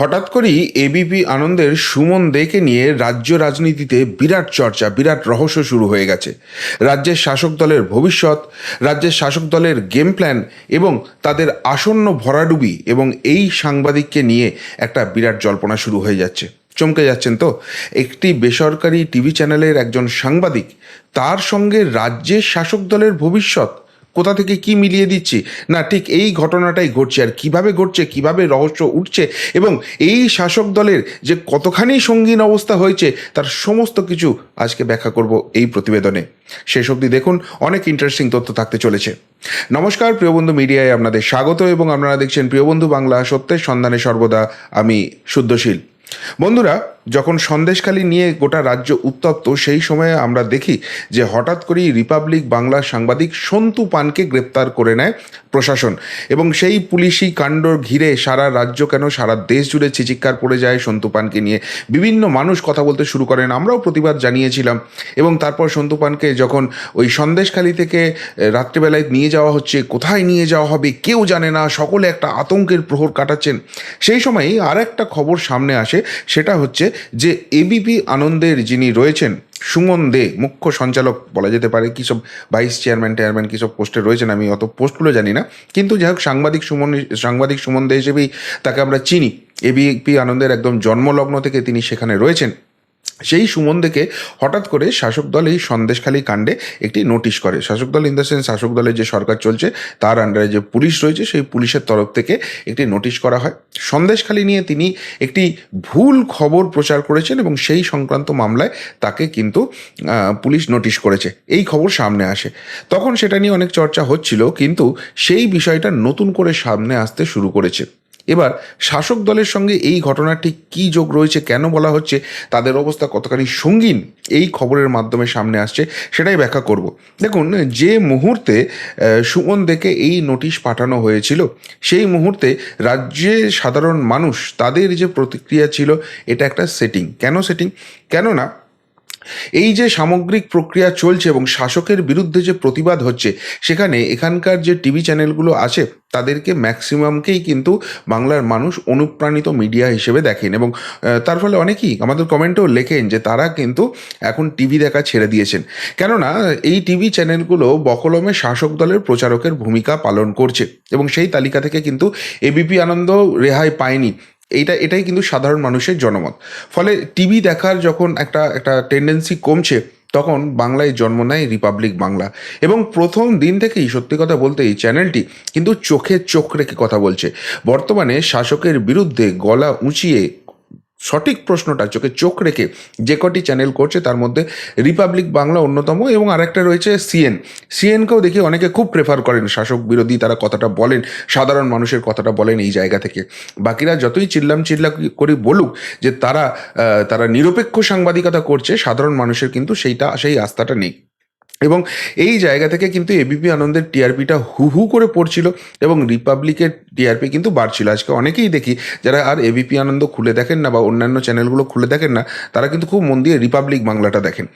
হঠাৎ করেই এবিপি আনন্দের সুমন দেকে নিয়ে রাজ্য রাজনীতিতে বিরাট চর্চা, বিরাট রহস্য শুরু হয়ে গেছে। রাজ্যের শাসক দলের ভবিষ্যৎ, রাজ্যের শাসক দলের গেম প্ল্যান এবং তাদের আসন্ন ভরাডুবি এবং এই সাংবাদিককে নিয়ে একটা বিরাট জল্পনা শুরু হয়ে যাচ্ছে। চমকে যাচ্ছেন তো? একটি বেসরকারি টিভি চ্যানেলের একজন সাংবাদিক, তার সঙ্গে রাজ্যের শাসক দলের ভবিষ্যৎ কোথা থেকে কি মিলিয়ে দিচ্ছি? না, ঠিক এই ঘটনাটাই ঘটছে আর কীভাবে ঘটছে, কীভাবে রহস্য উঠছে এবং এই শাসক দলের যে কতখানি সঙ্গীন অবস্থা হয়েছে, তার সমস্ত কিছু আজকে ব্যাখ্যা করব এই প্রতিবেদনে। শেষ অবধি দেখুন, অনেক ইন্টারেস্টিং তথ্য থাকতে চলেছে। নমস্কার প্রিয়বন্ধু মিডিয়ায় আপনাদের স্বাগত এবং আপনারা দেখছেন প্রিয়বন্ধু বাংলা সত্যের সন্ধানে সর্বদা আমি শুদ্ধশীল। বন্ধুরা, যখন সন্দেশখালি নিয়ে গোটা রাজ্য উত্তপ্ত, সেই সময়ে আমরা দেখি যে হঠাৎ করেই রিপাবলিক বাংলার সাংবাদিক সন্তু পানকে গ্রেপ্তার করে নেয় প্রশাসন। এবং সেই পুলিশি কাণ্ড ঘিরে সারা রাজ্য কেন সারা দেশ জুড়ে চিচিৎকার পড়ে যায় সন্তু পানকে নিয়ে। বিভিন্ন মানুষ কথা বলতে শুরু করেন, আমরাও প্রতিবাদ জানিয়েছিলাম। এবং তারপর সন্তু পানকে যখন ওই সন্দেশখালি থেকে রাত্রিবেলায় নিয়ে যাওয়া হচ্ছে, কোথায় নিয়ে যাওয়া হবে, কেউ জানে না, সকলে একটা আতঙ্কের প্রহর কাটাচ্ছেন। সেই সময়ই আর একটা খবর সামনে আসে সেটা হচ্ছে যে এবিপি আনন্দের যিনি রয়েছেন, সুমন দে, মুখ্য সঞ্চালক বলা যেতে পারে, কী সব ভাইস চেয়ারম্যান চেয়ারম্যান কী সব পোস্টে রয়েছেন, আমি অত পোস্টগুলো জানি না। কিন্তু যাই হোক, সাংবাদিক সুমন সাংবাদিক সুমন দে হিসেবেই তাকে আমরা চিনি। এবিপি আনন্দের একদম জন্মলগ্ন থেকে তিনি সেখানে রয়েছেন। সেই সুমন দেখে হঠাৎ করে শাসক দল এই সন্দেশখালী কাণ্ডে একটি নোটিশ করে। শাসক দল ইন দ্য সেন্স শাসক দলের যে সরকার চলছে, তার আন্ডারে যে পুলিশ রয়েছে, সেই পুলিশের তরফ থেকে একটি নোটিশ করা হয়। সন্দেশখালী নিয়ে তিনি একটি ভুল খবর প্রচার করেছেন এবং সেই সংক্রান্ত মামলায় তাকে কিন্তু পুলিশ নোটিশ করেছে। এই খবর সামনে আসে। তখন সেটা নিয়ে অনেক চর্চা হচ্ছিল, কিন্তু সেই বিষয়টা নতুন করে সামনে আসতে শুরু করেছে। এবার শাসক দলের সঙ্গে এই ঘটনাটি কি যোগ রয়েছে, কেন বলা হচ্ছে, তাদের অবস্থা কতখানি সঙ্গীন, এই খবরের মাধ্যমে সামনে আসছে, সেটাই ব্যাখ্যা করব। দেখুন, যে মুহূর্তে সুমন দেখে এই নোটিশ পাঠানো হয়েছিল, সেই মুহূর্তে রাজ্যে সাধারণ মানুষ, তাদের যে প্রতিক্রিয়া ছিল, এটা একটা সেটিং কেন সেটিং কেননা এই যে সামগ্রিক প্রক্রিয়া চলছে এবং শাসকের বিরুদ্ধে যে প্রতিবাদ হচ্ছে, সেখানে এখানকার যে টিভি চ্যানেলগুলো আছে, তাদেরকে ম্যাক্সিমামকেই কিন্তু বাংলার মানুষ অনুপ্রাণিত মিডিয়া হিসেবে দেখেন। এবং তার ফলে অনেকেই আমাদের কমেন্টেও লেখেন যে তারা কিন্তু এখন টিভি দেখা ছেড়ে দিয়েছেন। কেননা, এই টিভি চ্যানেলগুলো বকলমে শাসক দলের প্রচারকের ভূমিকা পালন করছে এবং সেই তালিকা থেকে কিন্তু এবিপি আনন্দ রেহাই পায়নি। এইটা, এটাই কিন্তু সাধারণ মানুষের জনমত। ফলে টিভি দেখার যখন একটা একটা টেন্ডেন্সি কমছে, তখন বাংলায় জন্ম নেয় রিপাবলিক বাংলা এবং প্রথম দিন থেকেই সত্যি কথা বলতে এই চ্যানেলটি কিন্তু চোখে চোখ রেখে কথা বলছে। বর্তমানে শাসকের বিরুদ্ধে গলা উঁচিয়ে সঠিক প্রশ্নটা চোখে চোখ রেখে যে কটি চ্যানেল করছে তার মধ্যে রিপাবলিক বাংলা অন্যতম এবং আরেকটা রয়েছে সিএন। সিএনকেও দেখি অনেকে খুব প্রেফার করেন, শাসক বিরোধী তারা কথাটা বলেন, সাধারণ মানুষের কথাটা বলেন এই জায়গা থেকে। বাকিরা যতই চিল্লাম চিল্লা করে বলুক যে তারা তারা নিরপেক্ষ সাংবাদিকতা করছে, সাধারণ মানুষের কিন্তু সেইটা, সেই আস্থাটা নেই। এবং এই জায়গা থেকে কিন্তু এবিপি আনন্দের টিআরপিটা হু হু করে পড়ছিল এবং রিপাবলিকের টিআরপি কিন্তু বাড়ছিল। আজকে অনেকেই দেখি যারা আর এবিপি আনন্দ খুলে দেখেন না বা অন্যান্য চ্যানেলগুলো খুলে দেখেন না, তারা কিন্তু খুব মন দিয়ে রিপাবলিক বাংলাটা দেখেন।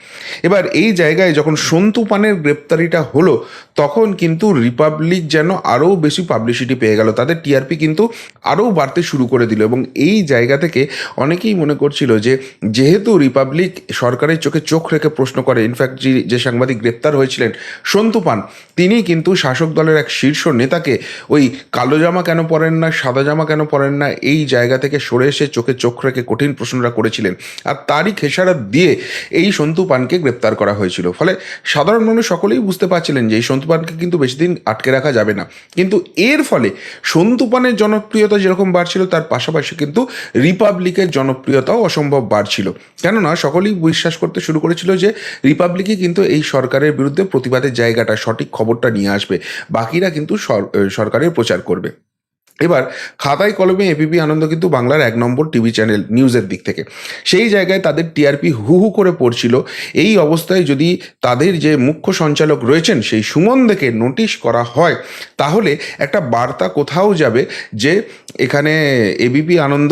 এবার এই জায়গায় যখন সন্তু পানের গ্রেপ্তারিটা হলো, তখন কিন্তু রিপাবলিক যেন আরও বেশি পাবলিসিটি পেয়ে গেল। তাদের টিআরপি কিন্তু আরও বাড়তে শুরু করে দিল এবং এই জায়গা থেকে অনেকেই মনে করছিল যে, যেহেতু রিপাবলিক সরকারের চোখে চোখ রেখে প্রশ্ন করে ইনফ্যাক্ট যে সাংবাদিক গ্রেপ্তার হয়েছিলেন সন্তু পান, তিনি কিন্তু শাসক দলের এক শীর্ষ নেতাকে ওই কালো জামা কেন পরেন না? সাদা জামা কেন পরেন না? এই জায়গা থেকে সরে এসে চোখে চোখ রেখে কঠিন প্রশ্নটা করেছিলেন। আর তারই খেসারত দিয়ে এই সন্তু পানকে গ্রেপ্তার করা হয়েছিল। ফলে সাধারণ মানুষ সকলেই বুঝতে পারছিলেন যে এই সন্তু পানকে কিন্তু বেশি দিন আটকে রাখা যাবে না। কিন্তু এর ফলে সন্তু পানের জনপ্রিয়তা যেরকম বাড়ছিল, তার পাশাপাশি কিন্তু রিপাবলিকের জনপ্রিয়তাও অসম্ভব বাড়ছিল। কেননা সকলেই বিশ্বাস করতে শুরু করেছিল যে রিপাবলিকই কিন্তু এই সরকারের বিরুদ্ধে প্রতিবাদের জায়গাটা সঠিক খবরটা নিয়ে আসবে। বাকিরা কিন্তু সর- সরকারের প্রচার করবে। এবার খাতায় কলমে এবিপি আনন্দ কিন্তু বাংলার এক নম্বর টিভি চ্যানেল নিউজের দিক থেকে। সেই জায়গায় তাদের টিআরপি হু হু করে পড়ছিল। এই অবস্থায় যদি তাদের যে মুখ্য সঞ্চালক রয়েছেন সেই সুমন দেখে নোটিশ করা হয়, তাহলে একটা বার্তা কোথাও যাবে যে এখানে এবিপি আনন্দ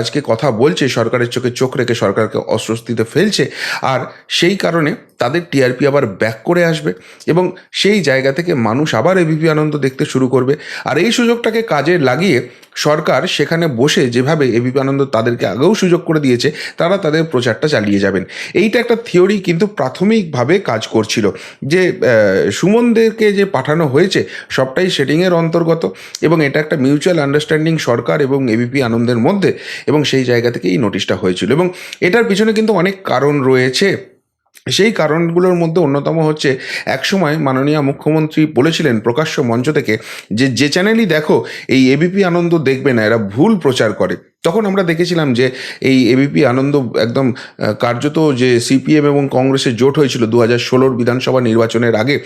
আজকে কথা বলছে, সরকারের চোখে চোখ রেখে সরকারকে অস্বস্তিতে ফেলছে আর সেই কারণে তাদের টিআরপি আবার ব্যাক করে আসবে এবং সেই জায়গা থেকে মানুষ আবার এবিপি আনন্দ দেখতে শুরু করবে। আর এই সুযোগটাকে কাজে লাগিয়ে সরকার সেখানে বসে যেভাবে এবিপি আনন্দ তাদেরকে আগেও সুযোগ করে দিয়েছে, তারা তাদের প্রচারটা চালিয়ে যাবেন। এইটা একটা থিওরি কিন্তু প্রাথমিকভাবে কাজ করছিল যে সুমনদেরকে যে পাঠানো হয়েছে সবটাই সেটিংয়ের অন্তর্গত এবং এটা একটা মিউচুয়াল আন্ডারস্ট্যান্ডিং সরকার এবং এবিপি আনন্দের মধ্যে এবং সেই জায়গা থেকে এই নোটিশটা হয়েছিল এবং এটার পিছনে কিন্তু অনেক কারণ রয়েছে। সেই কারণগুলোর মধ্যে অন্যতম হচ্ছে, একসময় মাননীয় মুখ্যমন্ত্রী বলেছিলেন প্রকাশ্য মঞ্চ থেকে যে যে চ্যানেলই দেখো, এই এবিপি আনন্দ দেখবে না, এরা ভুল প্রচার করে। তখন আমরা দেখেছিলাম যে এই এবিপি আনন্দ একদম কার্যত যে সিপিএম এবং কংগ্রেসের জোট হয়েছিল দু হাজার ষোলোর বিধানসভা নির্বাচনের আগে,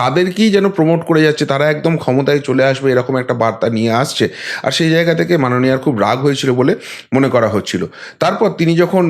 তাদেরকেই যেন প্রমোট করে যাচ্ছে, তারা একদম ক্ষমতায় চলে আসবে, এরকম একটা বার্তা নিয়ে আসছে। আর সেই জায়গা থেকে মাননীয়ার খুব রাগ হয়েছিল বলে মনে করা হচ্ছিল। তারপর তিনি যখন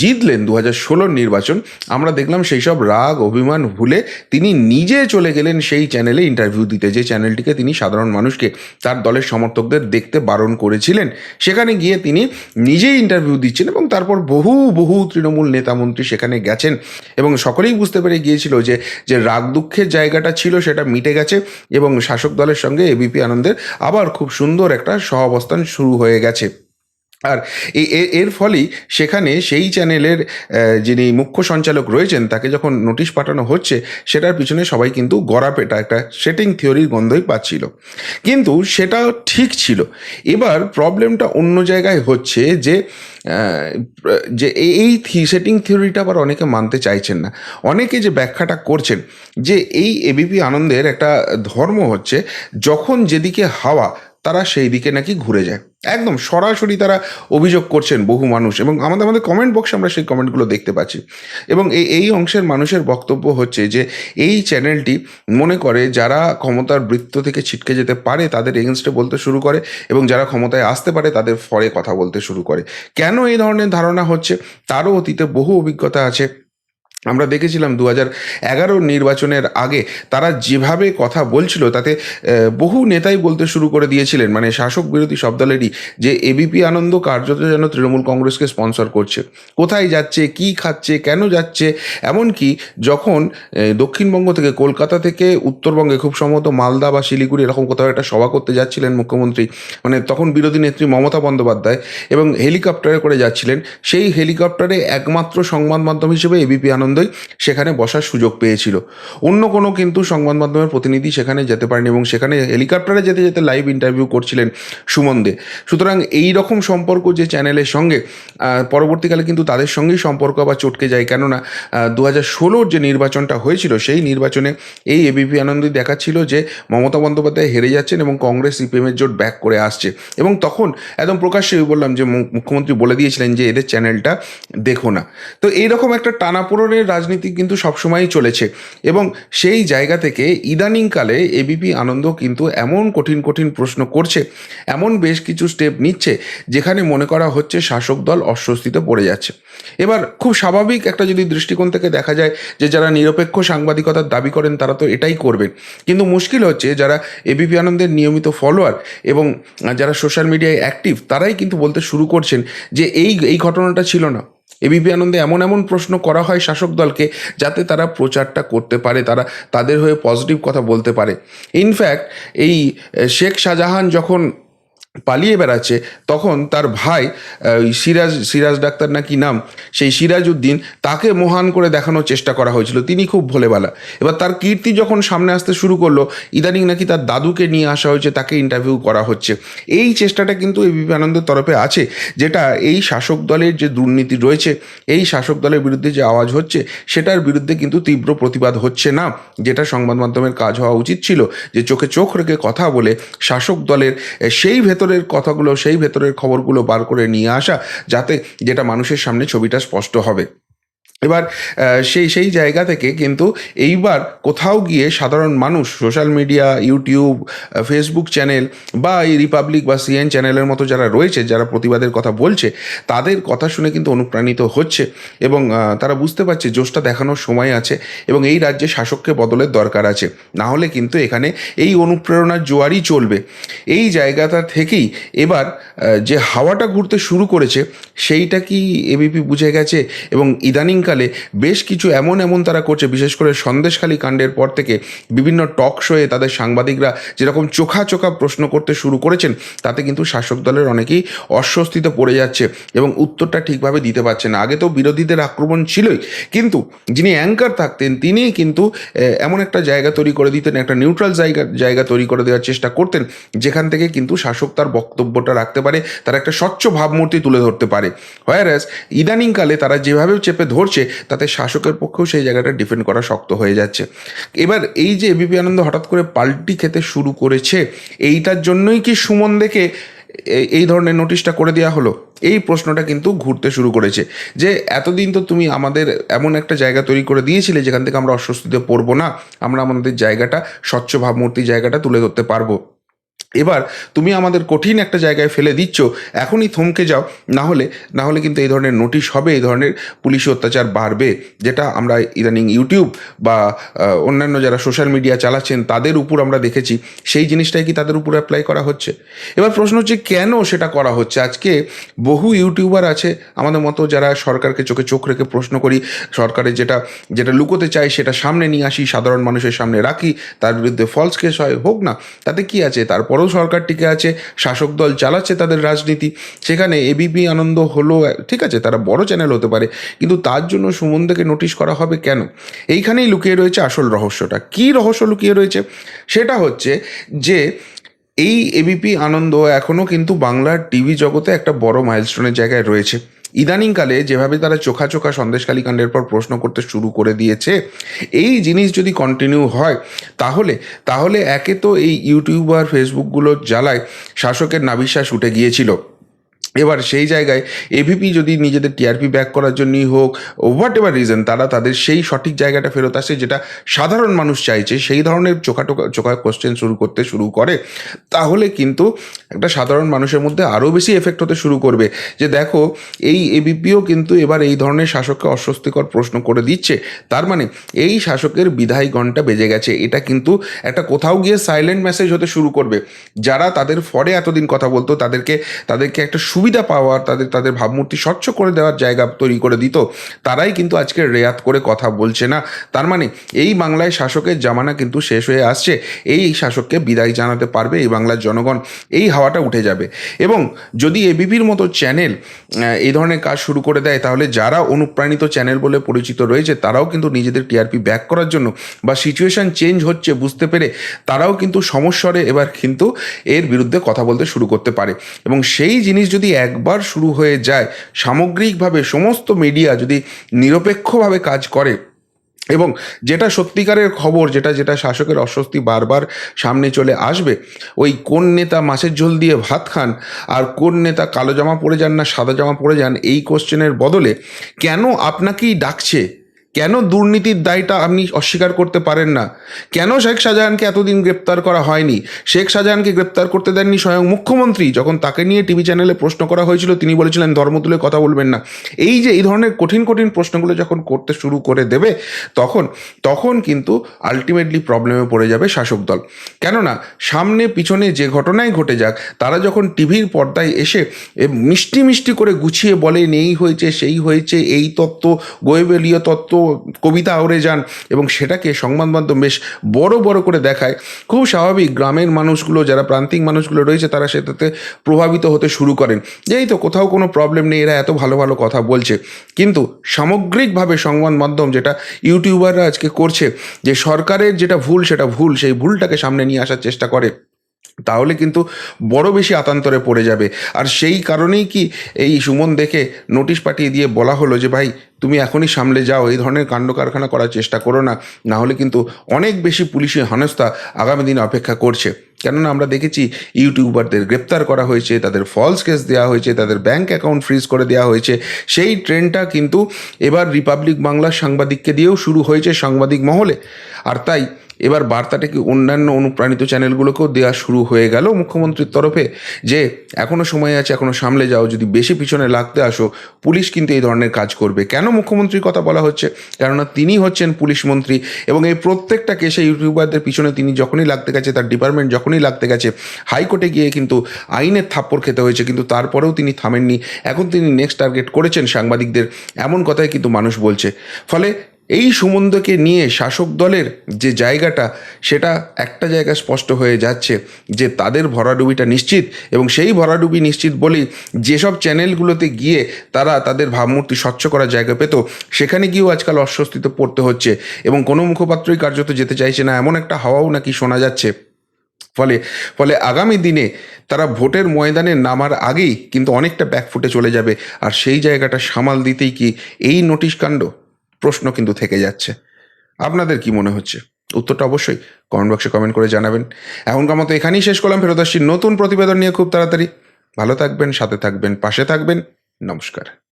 জিতলেন দু হাজার ষোলোর নির্বাচন, আমরা দেখলাম সেই সব রাগ, অভিমান ভুলে তিনি নিজে চলে গেলেন সেই চ্যানেলে ইন্টারভিউ দিতে, যে চ্যানেলটিকে তিনি সাধারণ মানুষকে, তার দলের সমর্থকদের দেখতে বারণ করেছিলেন। সেখানে গিয়ে তিনি নিজেই ইন্টারভিউ দিচ্ছেন এবং তারপর বহু বহু তৃণমূল নেতা মন্ত্রী সেখানে গেছেন এবং সকলেই বুঝতে পেরে গিয়েছিল যে যে রাগ দুঃখের জায়গাটা ছিল সেটা মিটে গেছে এবং শাসক দলের সঙ্গে এবিপি আনন্দের আবার খুব সুন্দর একটা সহাবস্থান শুরু হয়ে গেছে। আর এর ফলেই সেখানে সেই চ্যানেলের যিনি মুখ্য সঞ্চালক রয়েছেন, তাকে যখন নোটিশ পাঠানো হচ্ছে, সেটার পিছনে সবাই কিন্তু গড়াপেটা একটা সেটিং থিওরির গন্ধই পাচ্ছিল। কিন্তু সেটা ঠিক ছিল। এবার প্রবলেমটা অন্য জায়গায় হচ্ছে যে যে এই- এই সেটিং থিওরিটা আবার অনেকে মানতে চাইছেন না। অনেকে যে ব্যাখ্যাটা করছেন যে, এই এবিপি আনন্দের একটা ধর্ম হচ্ছে, যখন যেদিকে হাওয়া তারা সেই দিকে নাকি ঘুরে যায়। একদম সরাসরি তারা অভিযোগ করছেন বহু মানুষ এবং আমাদের আমাদের কমেন্ট বক্সে আমরা সেই কমেন্টগুলো দেখতে পাচ্ছি। এবং এই এই অংশের মানুষের বক্তব্য হচ্ছে যে, এই চ্যানেলটি মনে করে যারা ক্ষমতার বৃত্ত থেকে ছিটকে যেতে পারে তাদের এগেনস্টে বলতে শুরু করে এবং যারা ক্ষমতায় আসতে পারে তাদের ফরে কথা বলতে শুরু করে। কেন এই ধরনের ধারণা হচ্ছে? তারও অতীতে বহু অভিজ্ঞতা আছে। আমরা দেখেছিলাম দু হাজার এগারো নির্বাচনের আগে তারা যেভাবে কথা বলছিল, তাতে বহু নেতাই বলতে শুরু করে দিয়েছিলেন। মানে শাসক বিরোধী সব দলেরই যে এবিপি আনন্দ কার্যত যেন তৃণমূল কংগ্রেসকে স্পন্সর করছে। কোথায় যাচ্ছে, কি খাচ্ছে, কেন যাচ্ছে? এমনকি যখন দক্ষিণবঙ্গ থেকে কলকাতা থেকে উত্তরবঙ্গে খুব সম্ভবত মালদা বা শিলিগুড়ি এরকম কোথাও একটা সভা করতে যাচ্ছিলেন মুখ্যমন্ত্রী মানে তখন বিরোধী নেত্রী মমতা বন্দ্যোপাধ্যায় এবং হেলিকপ্টারে করে যাচ্ছিলেন। সেই হেলিকপ্টারে একমাত্র সংবাদ মাধ্যম হিসেবে এবিপি আনন্দই সেখানে বসার সুযোগ পেয়েছিল। অন্য কোনো কিন্তু সংবাদ মাধ্যমের প্রতিনিধি সেখানে যেতে পারেনি এবং সেখানে হেলিকপ্টারে যেতে যেতে লাইভ ইন্টারভিউ করছিলেন সুমন দে। সুতরাং এই রকম সম্পর্ক যে চ্যানেলের সঙ্গে পরবর্তীকালে কিন্তু তাদের সঙ্গেই সম্পর্ক আবার চটকে যায়। কেননা দু হাজার ষোলোর যে নির্বাচনটা হয়েছিল, সেই নির্বাচনে এই এবিপি আনন্দই দেখাচ্ছিল যে মমতা বন্দ্যোপাধ্যায় হেরে যাচ্ছেন এবং কংগ্রেস সিপিএমের জোট ব্যাক করে আসছে। এবং তখন একদম প্রকাশ্যে বললাম যে মুখ্যমন্ত্রী বলে দিয়েছিলেন যে এদের চ্যানেলটা দেখো না। তো এইরকম একটা টানাপোড়নের রাজনীতি কিন্তু সবসময়ই চলেছে। এবং সেই জায়গা থেকে ইদানিংকালে এবিপি আনন্দ কিন্তু এমন কঠিন কঠিন প্রশ্ন করছে, এমন বেশ কিছু স্টেপ নিচ্ছে, যেখানে মনে করা হচ্ছে শাসক দল অস্বস্তিতে পড়ে যাচ্ছে। এবার খুব স্বাভাবিক একটা যদি দৃষ্টিকোণ থেকে দেখা যায় যে, যারা নিরপেক্ষ সাংবাদিকতার দাবি করেন তারা তো এটাই করবেন। কিন্তু মুশকিল হচ্ছে যারা এবিপি আনন্দের নিয়মিত ফলোয়ার এবং যারা সোশ্যাল মিডিয়ায় অ্যাক্টিভ তারাই কিন্তু বলতে শুরু করছেন যে, এই এই ঘটনাটা ছিল না। এবিপি আনন্দে এমন এমন প্রশ্ন করা হয় শাসক দলকে যাতে তারা প্রচারটা করতে পারে, তারা তাদের হয়ে পজিটিভ কথা বলতে পারে। ইনফ্যাক্ট এই শেখ শাহজাহান যখন পালিয়ে বেড়াচ্ছে, তখন তার ভাই সিরাজ সিরাজ ডাক্তার নাকি নাম, সেই সিরাজ উদ্দিন তাকে মহান করে দেখানোর চেষ্টা করা হয়েছিল। তিনি খুব ভোলেবালা। এবার তার কীর্তি যখন সামনে আসতে শুরু করল, ইদানিং নাকি তার দাদুকে নিয়ে আসা হয়েছে, তাকে ইন্টারভিউ করা হচ্ছে। এই চেষ্টাটা কিন্তু এবিপি বিবেকানন্দের তরফে আছে, যেটা এই শাসক দলের যে দুর্নীতি রয়েছে, এই শাসক দলের বিরুদ্ধে যে আওয়াজ হচ্ছে, সেটার বিরুদ্ধে কিন্তু তীব্র প্রতিবাদ হচ্ছে না। যেটা সংবাদ মাধ্যমের কাজ হওয়া উচিত ছিল, যে চোখে চোখ রেখে কথা বলে শাসক দলের সেই সেই ভেতরের কথাগুলো, সেই ভেতরের খবরগুলো বার করে নিয়ে আসা, যাতে যেটা মানুষের সামনে ছবিটা স্পষ্ট হবে। এবার সেই সেই জায়গা থেকে কিন্তু এইবার কোথাও গিয়ে সাধারণ মানুষ social media, YouTube Facebook channel বা এই রিপাবলিক বা সিএন চ্যানেলের মতো যারা রয়েছে, যারা প্রতিবাদের কথা বলছে, তাদের কথা শুনে কিন্তু অনুপ্রাণিত হচ্ছে এবং তারা বুঝতে পারছে জোশটা দেখানোর সময় আছে এবং এই রাজ্যে শাসককে বদলের দরকার আছে। না হলে কিন্তু এখানে এই অনুপ্রেরণার জোয়ারই চলবে। এই জায়গাটা থেকেই এবার যে হাওয়াটা ঘুরতে শুরু করেছে, সেইটা কি এবিপি বুঝে গেছে এবং ইদানিংকালে ইদানিংকালে বেশ কিছু এমন এমন তারা করছে, বিশেষ করে সন্দেশখালী কাণ্ডের পর থেকে বিভিন্ন টক শোয়ে তাদের সাংবাদিকরা যেরকম চোখা চোখা প্রশ্ন করতে শুরু করেছেন, তাতে কিন্তু শাসক দলের অনেকেই অস্বস্তিতে পড়ে যাচ্ছে এবং উত্তরটা ঠিকভাবে দিতে পারছে না। আগে তো বিরোধীদের আক্রমণ ছিলই, কিন্তু যিনি অ্যাঙ্কার থাকতেন, তিনিই কিন্তু এমন একটা জায়গা তৈরি করে দিতেন, একটা নিউট্রাল জায়গা জায়গা তৈরি করে দেওয়ার চেষ্টা করতেন, যেখান থেকে কিন্তু শাসক তার বক্তব্যটা রাখতে পারে, তার একটা স্বচ্ছ ভাবমূর্তি তুলে ধরতে পারে। হোয়ারাস ইদানিংকালে তারা যেভাবে চেপে ধরছে তাতে শাসকের পক্ষেও সেই জায়গাটা ডিফেন্ড করা শক্ত হয়ে যাচ্ছে। এবার এই যে এবিপি আনন্দ হঠাৎ করে পাল্টি খেতে শুরু করেছে, এইটার জন্যই কি সুমন দেখে এই ধরনের নোটিশটা করে দেওয়া হলো? এই প্রশ্নটা কিন্তু ঘুরতে শুরু করেছে যে, এতদিন তো তুমি আমাদের এমন একটা জায়গা তৈরি করে দিয়েছিলে যেখান থেকে আমরা অস্বস্তিতে পড়ব না। আমরা আমাদের জায়গাটা, স্বচ্ছ ভাবমূর্তি জায়গাটা তুলে ধরতে পারব। এবার তুমি আমাদের কঠিন একটা জায়গায় ফেলে দিচ্ছ, এখনই থমকে যাও। না হলে না হলে কিন্তু এই ধরনের নোটিশ হবে, এই ধরনের পুলিশি অত্যাচার বাড়বে, যেটা আমরা ইদানিং ইউটিউব বা অন্যান্য যারা সোশ্যাল মিডিয়া চালাচ্ছেন, তাদের উপর আমরা দেখেছি। সেই জিনিসটাই কি তাদের উপর অ্যাপ্লাই করা হচ্ছে? এবার প্রশ্ন হচ্ছে, কেন সেটা করা হচ্ছে? আজকে বহু ইউটিউবার আছে, আমাদের মতো যারা সরকারকে চোখে চোখ রেখে প্রশ্ন করি সরকারের যেটা যেটা লুকোতে চাই সেটা সামনে নিয়ে আসি, সাধারণ মানুষের সামনে রাখি, তার বিরুদ্ধে ফলস কেস হয়, হোক না, তাতে কি আছে? তারপরেও সরকার টিকে আছে, শাসক দল চালাচ্ছে তাদের রাজনীতি। সেখানে এবিপি আনন্দ হলো, ঠিক আছে, তারা বড় চ্যানেল হতে পারে, কিন্তু তার জন্য সুমনদাকে নোটিশ করা হবে কেন? এইখানেই লুকিয়ে রয়েছে আসল রহস্যটা। কি রহস্য লুকিয়ে রয়েছে? সেটা হচ্ছে যে, এই এবিপি আনন্দ এখনও কিন্তু বাংলার টিভি জগতে একটা বড় মাইলস্টোনের জায়গায় রয়েছে। ইদানিংকালে যেভাবে তারা চোখা চোখা সন্দেশকালী কাণ্ডের পর প্রশ্ন করতে শুরু করে দিয়েছে, এই জিনিস যদি কন্টিনিউ হয়, তাহলে তাহলে একে তো এই ইউটিউবার ফেসবুকগুলো জ্বালায় শাসকের নাবিশ্বাস উঠে গিয়েছিল। এবার সেই জায়গায় এভিপি যদি নিজেদের টিআরপি ব্যাক করার জন্যই হোক হোয়াট এভার রিজন তারা তাদের সেই সঠিক জায়গাটা ফেরত আসে যেটা সাধারণ মানুষ চাইছে, সেই ধরনের চোখা টোকা চোখা কোশ্চেন শুরু করতে শুরু করে, তাহলে কিন্তু একটা সাধারণ মানুষের মধ্যে আরও বেশি এফেক্ট হতে শুরু করবে। যে দেখো, এই এবিপিও কিন্তু এবার এই ধরনের শাসককে অস্বস্তিকর প্রশ্ন করে দিচ্ছে। তার মানে এই শাসকের বিদায় ঘণ্টা বেজে গেছে। এটা কিন্তু একটা কোথাও গিয়ে সাইলেন্ট মেসেজ হতে শুরু করবে। যারা তাদের ফরে এতদিন কথা বলতো, তাদেরকে তাদেরকে একটা সুবিধা পাওয়ার, তাদের তাদের ভাবমূর্তি স্বচ্ছ করে দেওয়ার জায়গা তৈরি করে দিত। তারাই কিন্তু আজকে রেয়াত করে কথা বলছে না। তার মানে এই বাংলায় শাসকের জামানা কিন্তু শেষ হয়ে আসছে। এই শাসককে বিদায় জানাতে পারবে এই বাংলার জনগণ। এই হাওয়াটা উঠে যাবে। এবং যদি এবিপির মতো চ্যানেল এই ধরনের কাজ শুরু করে দেয়, তাহলে যারা অনুপ্রাণিত চ্যানেল বলে পরিচিত রয়েছে, তারাও কিন্তু নিজেদের টিআরপি ব্যাক করার জন্য বা সিচুয়েশান চেঞ্জ হচ্ছে বুঝতে পেরে, তারাও কিন্তু সমস্বরে এবার কিন্তু এর বিরুদ্ধে কথা বলতে শুরু করতে পারে। এবং সেই জিনিস যদি একবার শুরু হয়ে যায়, সামগ্রিকভাবে সমস্ত মিডিয়া যদি নিরপেক্ষভাবে কাজ করে এবং যেটা সত্যিকারের খবর, যেটা যেটা শাসকের অস্বস্তি বারবার সামনে চলে আসবে, ওই কোন নেতা মাছের ঝোল দিয়ে ভাত খান আর কোন নেতা কালো জামা পরে যান না সাদা জামা পরে যান, এই কোশ্চেনের বদলে কেন আপনাকেই ডাকছে কেন দুর্নীতির দায়টা আপনি অস্বীকার করতে পারেন না? কেন শেখ শাহজাহানকে এতদিন গ্রেপ্তার করা হয়নি? শেখ শাহজাহানকে গ্রেপ্তার করতে দেননি স্বয়ং মুখ্যমন্ত্রী। যখন তাকে নিয়ে টিভি চ্যানেলে প্রশ্ন করা হয়েছিল, তিনি বলেছিলেন, ধর্ম তুলে কথা বলবেন না। এই যে, এই ধরনের কঠিন কঠিন প্রশ্নগুলো যখন করতে শুরু করে দেবে, তখন তখন কিন্তু আলটিমেটলি প্রবলেমে পড়ে যাবে শাসক দল। কেননা, সামনে, পিছনে যে ঘটনাই ঘটে যাক, তারা যখন টিভির পর্দায় এসে মিষ্টি মিষ্টি করে গুছিয়ে বলেন এই হয়েছে, সেই হয়েছে, এই তত্ত্ব, গোয়েবেলীয় তত্ত্ব কবিতা আউড়ে যান এবং সেটাকে সংবাদ মাধ্যম বেশ বড় বড় করে দেখায়। খুব স্বাভাবিক গ্রামের মানুষগুলো, যারা প্রান্তিক মানুষগুলো রয়েছে, তারা সেটাতে প্রভাবিত হতে শুরু করেন। যে এই তো কোথাও কোনো প্রবলেম নেই, এরা এত ভালো ভালো কথা বলছে। কিন্তু সামগ্রিকভাবে সংবাদ মাধ্যম যেটা ইউটিউবাররা আজকে করছে, যে সরকারের যেটা ভুল, সেটা ভুল, সেই ভুলটাকে সামনে নিয়ে আসার চেষ্টা করে। তাহলে কিন্তু বড় বেশি আতান্তরে পড়ে যাবে। আর সেই কারণেই কি এই সুমন দেখে নোটিশ পাঠিয়ে দিয়ে বলা হলো যে, ভাই, তুমি এখনই সামলে যাও, এই ধরনের কাণ্ড কারখানা করার চেষ্টা করো না। না হলে কিন্তু অনেক বেশি পুলিশি হেনস্থা আগামী দিনে অপেক্ষা করছে। কেননা আমরা দেখেছি ইউটিউবারদের গ্রেপ্তার করা হয়েছে, তাদের ফলস কেস দেওয়া হয়েছে, তাদের ব্যাংক অ্যাকাউন্ট ফ্রিজ করে দেওয়া হয়েছে। সেই ট্রেনটা কিন্তু এবার রিপাবলিক বাংলার সাংবাদিককে দিয়েও শুরু হয়েছে সাংবাদিক মহলে। আর তাই এবার বার্তাটা কি অন্যান্য অনুপ্রাণিত চ্যানেলগুলোকেও দেওয়া শুরু হয়ে গেল মুখ্যমন্ত্রীর তরফে? যে এখনও সময় আছে এখনও সামলে যাও, যদি বেশি পিছনে লাগতে আসো, পুলিশ কিন্তু এই ধরনের কাজ করবে। কেন মুখ্যমন্ত্রীর কথা বলা হচ্ছে? কেননা তিনি হচ্ছেন পুলিশ মন্ত্রী এবং এই প্রত্যেকটা কেসে ইউটিউবারদের পিছনে তিনি যখনই লাগতে গেছে, তার ডিপার্টমেন্ট যখনই লাগতে গেছে, হাইকোর্টে গিয়ে কিন্তু আইনের থাপ্পড় খেতে হয়েছে, কিন্তু তারপরেও তিনি থামেননি। এখন তিনি নেক্সট টার্গেট করেছেন সাংবাদিকদের। এমন কথাই কিন্তু মানুষ বলছে। ফলে এই সুমন্দকে নিয়ে শাসক দলের যে জায়গাটা, সেটা একটা জায়গা স্পষ্ট হয়ে যাচ্ছে যে তাদের ভরাডুবিটা নিশ্চিত এবং সেই ভরাডুবি নিশ্চিত বলেই যেসব চ্যানেলগুলোতে গিয়ে তারা তাদের ভাবমূর্তি স্বচ্ছ করার জায়গা পেত, সেখানে গিয়েও আজকাল অস্বস্তিতে পড়তে হচ্ছে এবং কোনো মুখপাত্রই কার্যত যেতে চাইছে না, এমন একটা হাওয়াও নাকি শোনা যাচ্ছে। ফলে ফলে আগামী দিনে তারা ভোটের ময়দানে নামার আগেই কিন্তু অনেকটা ব্যাকফুটে চলে যাবে। আর সেই জায়গাটা সামাল দিতেই কি এই নোটিশ কাণ্ড? প্রশ্ন কিন্তু থেকে যাচ্ছে। আপনাদের কি মনে হচ্ছে? উত্তরটা অবশ্যই কমেন্ট বক্সে কমেন্ট করে জানাবেন। এখনকার মতো এখানেই শেষ করলাম। ফেরত আসছি নতুন প্রতিবেদন নিয়ে খুব তাড়াতাড়ি। ভালো থাকবেন, সাথে থাকবেন, পাশে থাকবেন। নমস্কার।